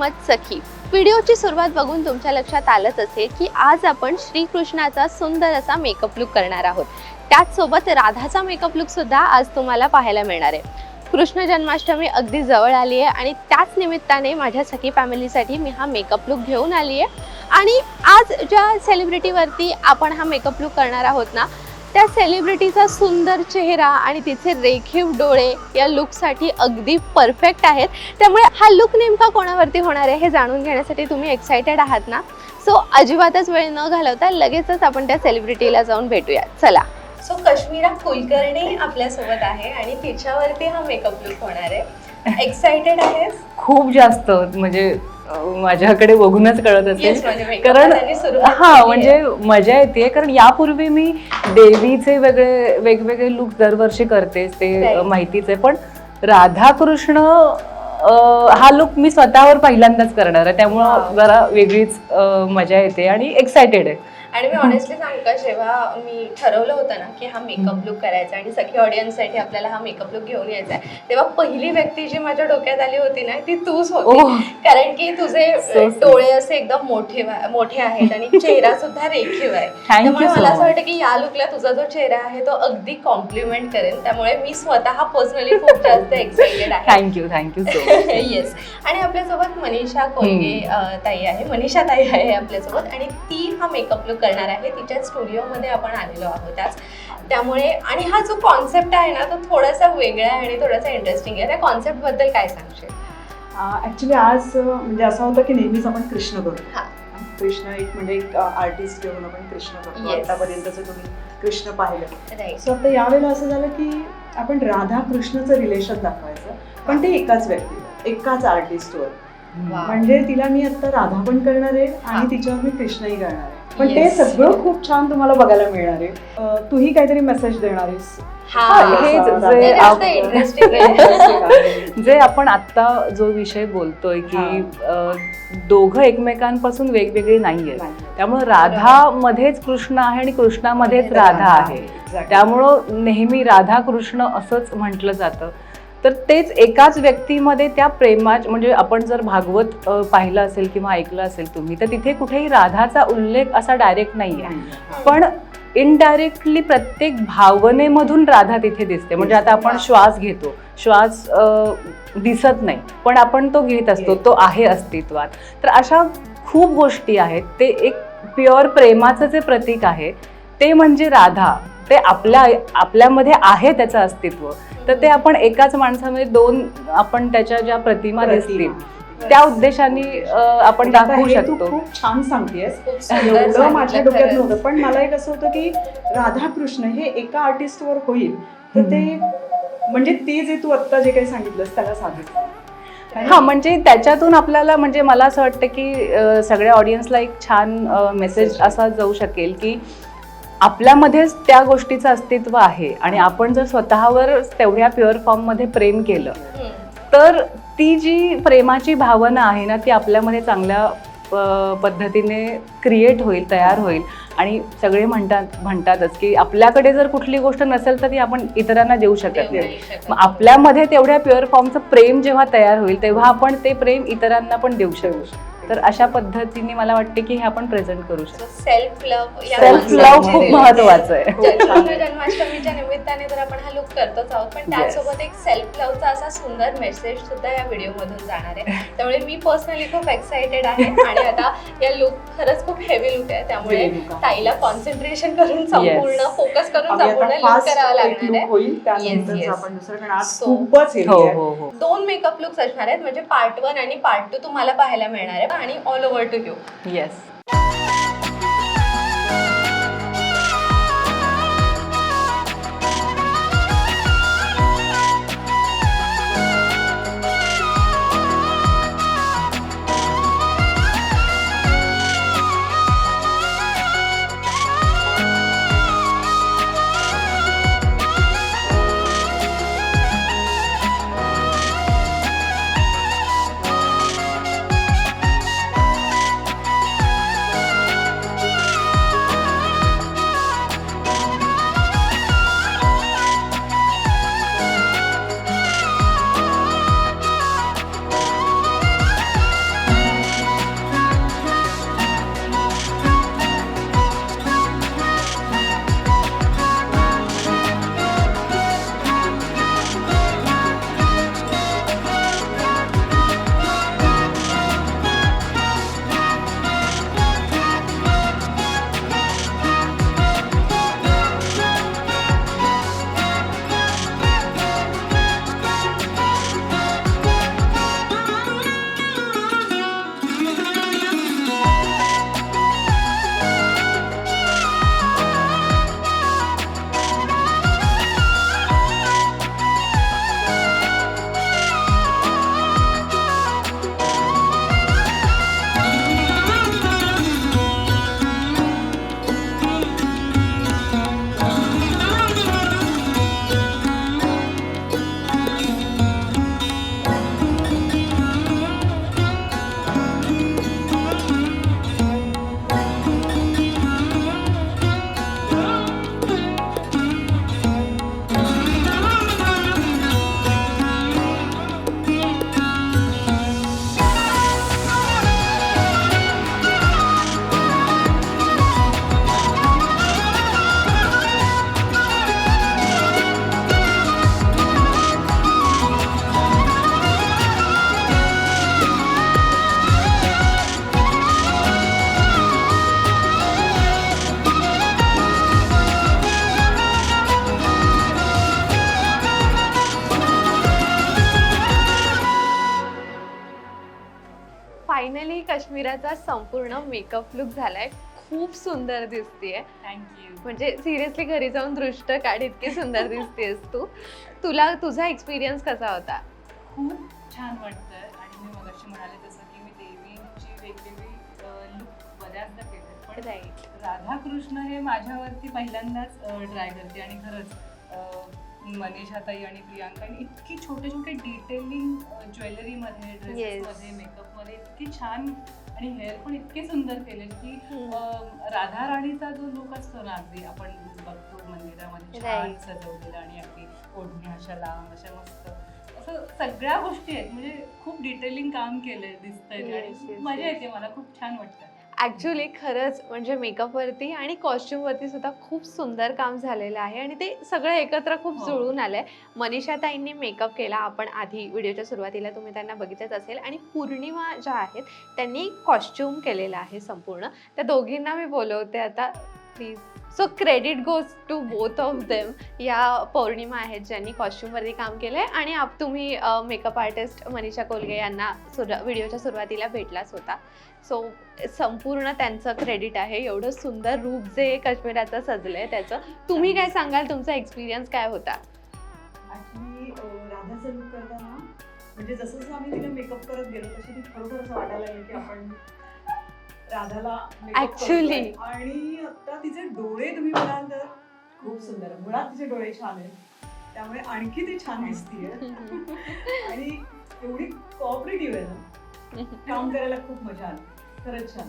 Welcome सखी. व्हिडिओची सुरुवात बघून तुमच्या लक्षात आलंच असेल की आज आपण श्रीकृष्णाचा सुंदर असा मेकअप लुक करणार आहोत. त्याचसोबत राधाचा मेकअप लुक सुद्धा आज तुम्हाला पाहायला मिळणार आहे. कृष्ण जन्माष्टमी अगदी जवळ आली आहे आणि त्याच निमित्ताने माझ्या सखी फॅमिलीसाठी मी हा मेकअप लुक घेऊन आली आहे. आणि आज ज्या सेलिब्रिटीवरती आपण हा मेकअप लुक करणार आहोत ना त्या सेलिब्रिटीचा सुंदर चेहरा आणि तिचे रेखीव डोळे या लुकसाठी अगदी परफेक्ट आहेत. त्यामुळे हा लुक नेमका कोणावरती होणार आहे हे जाणून घेण्यासाठी तुम्ही एक्सायटेड आहात ना? सो अजिबातच वेळ न घालवता लगेचच आपण त्या सेलिब्रिटीला जाऊन भेटूया चला. सो कश्मीरा कुलकर्णी आपल्यासोबत आहे आणि तिच्यावरती हा मेकअप लुक होणार आहे. एक्सायटेड आहेस? खूप जास्त म्हणजे माझ्याकडे बघूनच कळत म्हणजे असेल. makeup कारण हा म्हणजे मजा येते. कारण यापूर्वी मी देवीचे वेगळे वेगवेगळे लुक दरवर्षी करतेच ते माहितीच. आहे पण राधाकृष्ण हा लुक मी स्वतःवर पहिल्यांदाच करणार आहे. त्यामुळं जरा वेगळीच मजा येते आणि एक्सायटेड आहे. आणि मी ऑनेस्टली सांगू का जेव्हा मी ठरवलं होतं ना की हा मेकअप लुक करायचा आणि सखी ऑडियन्ससाठी आपल्याला हा मेकअप लुक घेऊन यायचा आहे तेव्हा पहिली व्यक्ती जी माझ्या डोक्यात आली होती ना ती तूच होती. कारण की तुझे. डोळे असे एकदम मोठे मोठे आहेत आणि चेहरा सुद्धा रेखीव आहे. त्यामुळे मला असं. वाटतं की या लुकला तुझा जो चेहरा आहे तो अगदी कॉम्प्लिमेंट करेल. त्यामुळे मी स्वतः पर्सनली खूप जास्त एक्साइटेड आहे. थँक्यू थँक्यू येस आणि आपल्यासोबत मनीषा कोलगे अ, ताई आहे. मनीषा ताई आहे आपल्यासोबत आणि ती हा मेकअप लुक करणार आहे. तिच्या स्टुडिओमध्ये आपण आलेलो आहोत आज. त्यामुळे आणि हा जो कॉन्सेप्ट आहे ना तो थोडासा वेगळा आहे आणि थोडासा इंटरेस्टिंग आहे. त्या कॉन्सेप्टबद्दल काय सांगशील? ऍक्च्युली आज म्हणजे असं होतं की नेहमीच आपण कृष्ण करतो. हा. कृष्ण एक म्हणजे एक आर्टिस्ट घेऊन आपण कृष्ण करतो. आतापर्यंतचं तुम्ही कृष्ण पाहिलं. सो आता यावेळेला असं झालं की आपण राधा कृष्णचं रिलेशन दाखवायचं. पण ते एकाच व्यक्तीवर एकाच आर्टिस्टवर. म्हणजे तिला मी आता राधा पण करणार आहे. आणि तिच्यावर मी कृष्णही करणार आहे. पण ते Yes. सगळं खूप छान तुम्हाला बघायला मिळणार आहे. अ, तूही काहीतरी मेसेज देणार आहेस. हा हेच जे ते जास्त आप- इंटरेस्टिंग आहे. जे आपण आत्ता जो विषय बोलतोय की अं, दोघं एकमेकांपासून वेगवेगळे नाहीये त्यामुळं राधामध्येच कृष्ण आहे आणि कृष्णामध्येच राधा आहे. त्यामुळं नेहमी राधा कृष्ण असंच म्हटलं जातं. तर तेच एकाच व्यक्तीमध्ये त्या प्रेमात म्हणजे आपण जर भागवत पाहिलं असेल किंवा ऐकलं असेल तुम्ही तर तिथे कुठेही राधाचा उल्लेख असा डायरेक्ट नाही आहे पण इनडायरेक्टली प्रत्येक भावनेमधून राधा तिथे दिसते. म्हणजे आता आपण श्वास घेतो. श्वास दिसत नाही. पण आपण तो घेत असतो. तो आहे अस्तित्वात. तर अशा खूप गोष्टी आहेत. ते एक प्युअर प्रेमाचं जे प्रतीक आहे ते म्हणजे राधा. ते आपल्या आपल्यामध्ये आहे त्याचं अस्तित्व. तर ते आपण एकाच माणसामध्ये दोन आपण त्याच्या ज्या प्रतिमा दिसतील त्या उद्देशाने आपण दाखवू हे शकतो. खूप छान सांगतेस. एवढं माझ्या डोक्यात. नव्हतं पण मला एक असं होतं की राधाकृष्ण हे एका आर्टिस्टवर होईल. तर ते म्हणजे ते जे तू आत्ता जे काही सांगितलंस त्याला साधित हा म्हणजे त्याच्यातून आपल्याला म्हणजे मला असं वाटतं की सगळ्या ऑडियन्सला एक छान मेसेज असा जाऊ शकेल की आपल्यामध्येच त्या गोष्टीचं अस्तित्व आहे. आणि आपण जर स्वतःवर तेवढ्या प्युअर फॉर्ममध्ये प्रेम केलं. तर ती जी प्रेमाची भावना आहे ना ती आपल्यामध्ये चांगल्या पद्धतीने क्रिएट होईल तयार होईल. आणि सगळे म्हणतात म्हणतातच की आपल्याकडे जर कुठली गोष्ट नसेल तर ती आपण इतरांना देऊ शकत नाही. मग आपल्यामध्ये तेवढ्या प्युअर फॉर्मचं प्रेम जेव्हा तयार होईल तेव्हा आपण ते प्रेम इतरांना पण देऊ शकू. तर अशा पद्धतीने मला वाटते की हे आपण प्रेझेंट करू शकतो. सेल्फ लव्ह सेल्फ लव्ह खूप महत्वाचं आहे. जन्माष्टमीच्या निमित्ताने तर आपण हा लुक करतोच आहोत पण त्याचसोबत एक सेल्फ लव्हचा असा सुंदर मेसेज सुद्धा या व्हिडिओ मधून जाणार आहे. त्यामुळे मी पर्सनली खूप एक्साइटेड आहे आणि आता या लुक खरंच खूप हेवी लुक आहे. त्यामुळे. ताईला कॉन्सन्ट्रेशन करून संपूर्ण फोकस करून संपूर्ण लुक करावा लागणार आहे. हो आहे. हो हो. दोन मेकअप लुक्स असणार आहेत म्हणजे पार्ट वन आणि पार्ट टू तुम्हाला पाहायला मिळणार आहे. आणि all over to you yes काश्मीराचा संपूर्ण मेकअप लुक झालाय. खूप सुंदर दिसतेय. थँक्यू म्हणजे सिरियसली घरी जाऊन दृष्ट काढ इतकी सुंदर दिसतेस तू. तुला तुझा एक्सपिरियन्स कसा होता? खूप छान वाटतं आणि मी मगाशी म्हणाले तसं की मी देवीची वेगवेगळी लुक बऱ्याचदा केले. पण राईट राधाकृष्ण हे माझ्यावरती पहिल्यांदाच ट्राय करते. आणि खरंच मनीषाताई आणि प्रियांकाने इतकी छोटे छोटे डिटेलिंग ज्वेलरीमध्ये. ड्रेसेसमध्ये मेकअपमध्ये इतकी छान आणि हेअर पण इतके सुंदर केले की. अं, राधा राणीचा जो लुक असतो ना अगदी आपण बघतो मंदिरामध्ये छान. सजवलेला आणि अगदी ओढणी अशा लांब अशा मस्त असं सगळ्या गोष्टी आहेत म्हणजे खूप डिटेलिंग काम केलंय दिसतंय आणि मजा. येते मला खूप छान वाटतं ॲक्च्युली खरंच म्हणजे मेकअपवरती आणि कॉस्ट्युमवरती सुद्धा खूप सुंदर काम झालेलं आहे आणि ते सगळं एकत्र खूप हो. जुळून आलंय. मनीषा ताईंनी मेकअप केला. आपण आधी व्हिडिओच्या सुरुवातीला तुम्ही त्यांना बघितच असेल. आणि पौर्णिमा ज्या आहेत त्यांनी कॉस्ट्युम केलेलं आहे संपूर्ण. त्या दोघींना मी बोलवते आता. Please so credit goes to both of them या पौर्णिमा आहेत ज्यांनी कॉस्ट्युमवरती काम केलं आहे आणि आप तुम्ही मेकअप आर्टिस्ट मनीषा कोलगे यांना सुर व्हिडिओच्या सुरुवातीला भेटलाच होता. सो संपूर्ण त्यांचं क्रेडिट आहे. एवढं सुंदर रूप जे काश्मीराचं आहे त्याचं. तुम्ही काय सांगाल? तुमचा एक्सपिरियन्स काय होता? करताना म्हणजे जसं जसं आम्ही तिला मेकअप करत गेलो तशी ती खरोखर असं वाटायला लागलं की आपण राधाला. करतोय. आणि आता तिचे डोळे तुम्ही बघाल तर खूप सुंदर. मुळात तिचे डोळे छान आहेत. त्यामुळे आणखी ती छान दिसतीये. आणि एवढी कॉपरेटिव्ह आहे ना. काम करायला खूप मजा आली. खरंच छान.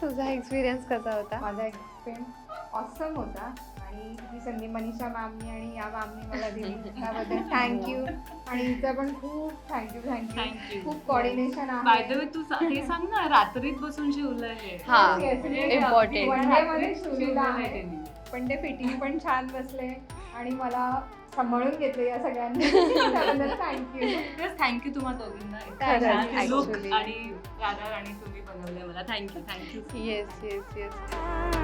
तुझा एक्सपिरियन्स कसा होता? माझा एक्सपिरियन्स ऑसम होता. आणि ही संधी मनीषा मॅमनी आणि या मॅमनी मला दिली. त्याबद्दल थँक्यू आणि हिचं पण खूप thank you thank you thank you खूप कॉर्डिनेशन बाय द आहे वे तू सा- हे सांग ना रात्रीत बसून शिवलंय हे. हा Yes, yes. important. One day मध्ये शिवलेलं आहे त्यांनी. पण ते फिटिंग पण छान बसले आणि मला सांभाळून घेतलं या सगळ्यांनी. त्याबद्दल थँक्यू खरंच थँक्यू तुम्हा दोघींना. इतकं खरंच, छान look actually. आणि राधा राणी तुम्ही बनवलंय मला. Thank you thank you yes yes yes